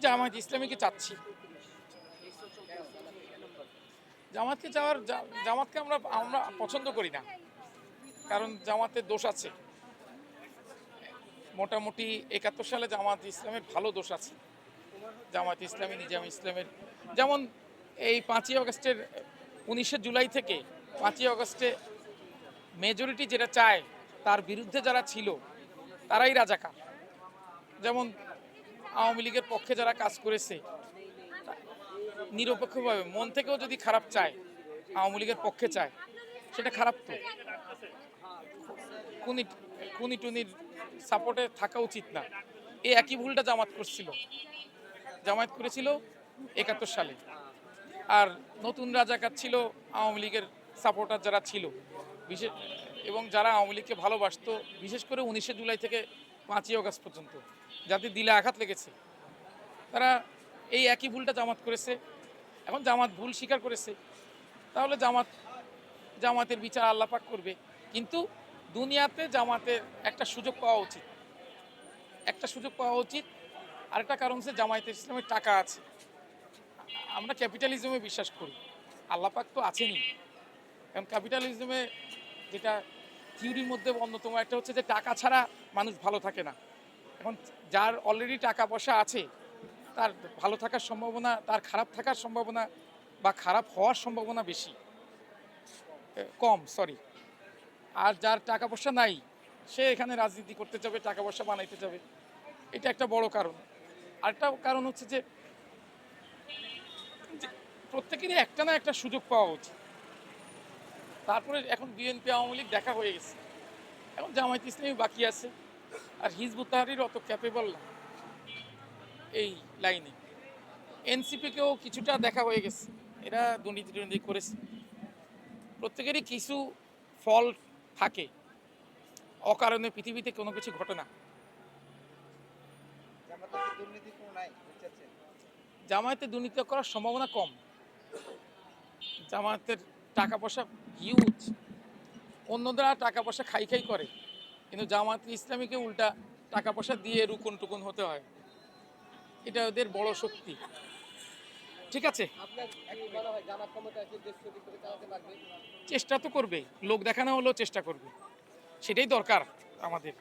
জামায়াত ইসলামীকে চাচ্ছি। জামাতকে যাওয়ার জা- জামাতকে আমরা আমরা পছন্দ করি না। কারণ জামাতের দোষ আছে। মোটামুটি একাত্তর সালে জামাত ইসলামের ভালো দোষ আছে। জামাত ইসলামী, নিজাম ইসলামের, যেমন এই পাঁচই আগস্টের উনিশে জুলাই থেকে পাঁচই আগস্টে মেজরিটি যেটা চায়, তার বিরুদ্ধে যারা ছিল, তারাই রাজাকার। যেমন আওয়ামী লীগের পক্ষে যারা কাজ করেছে, নিরপেক্ষভাবে মন থেকেও যদি খারাপ চায়, আওয়ামী লীগের পক্ষে চায়, সেটা খারাপ তো। কুনি কুনি টুনির সাপোর্টে থাকা উচিত না। এই একই ভুলটা জামাত করছিল। জামায়াত করেছিল একাত্তর সালে। আর নতুন রাজাকার ছিল আওয়ামী লীগের সাপোর্টার যারা ছিল, বিশেষ, এবং যারা আওয়ামী লীগকে ভালোবাসতো, বিশেষ করে উনিশে জুলাই থেকে পাঁচই আগস্ট পর্যন্ত যাদের দিলে আঘাত লেগেছে। তারা এই একই ভুলটা জামাত করেছে। এখন জামাত ভুল স্বীকার করেছে। তাহলে জামাত, জামাতের বিচার আল্লাপাক করবে। কিন্তু দুনিয়াতে জামাতের একটা সুযোগ পাওয়া উচিত। একটা সুযোগ পাওয়া উচিত। আরেকটা কারণ হচ্ছে জামায়াতের ইসলামের টাকা আছে। আমরা ক্যাপিটালিজমে বিশ্বাস করি। আল্লাপাক তো আছেনই। কারণ ক্যাপিটালিজমে যেটা থিওরির মধ্যে অন্যতম একটা হচ্ছে যে টাকা ছাড়া মানুষ ভালো থাকে না। এখন যার অলরেডি টাকা পয়সা আছে, তার ভালো থাকার সম্ভাবনা, তার খারাপ থাকার সম্ভাবনা বা খারাপ হওয়ার সম্ভাবনা বেশি। কম সরি আর যার টাকা পয়সা নাই, সে এখানে রাজনীতি করতে যাবে, টাকা পয়সা বানাইতে যাবে। এটা একটা বড় কারণ। আরেকটা কারণ হচ্ছে যে প্রত্যেকেরই একটা না একটা সুযোগ পাওয়া উচিত। তারপরে এখন বিএনপি আওয়ামী লীগ দেখা হয়ে গেছে। এখন জামায়াত ইসলামী বাকি আছে। আর হিজবুত তাহারির অত ক্যাপেবল না এই লাইনে। এনসিপিকেও কিছুটা দেখা হয়ে গেছে। এরা দুর্নীতি টুর্নীতি করেছে। প্রত্যেকেরই কিছু ফল থাকে। অকারণে পৃথিবীতে কোনো কিছু ঘটে না। দুর্নীতি জামায়াতে দুর্নীতি করার সম্ভাবনা কম। জামায়াতের টাকা পয়সা হিউজ অন্যরা টাকা পয়সা খাই খাই করে কিন্তু জামাত ইসলামীকে উল্টা টাকা পয়সা দিয়ে রুকুন টুকুন হতে হয়। এটা ওদের বড় শক্তি। ঠিক আছে? চেষ্টা তো করবে। লোক দেখানো হলেও চেষ্টা করবে। সেটাই দরকার আমাদের।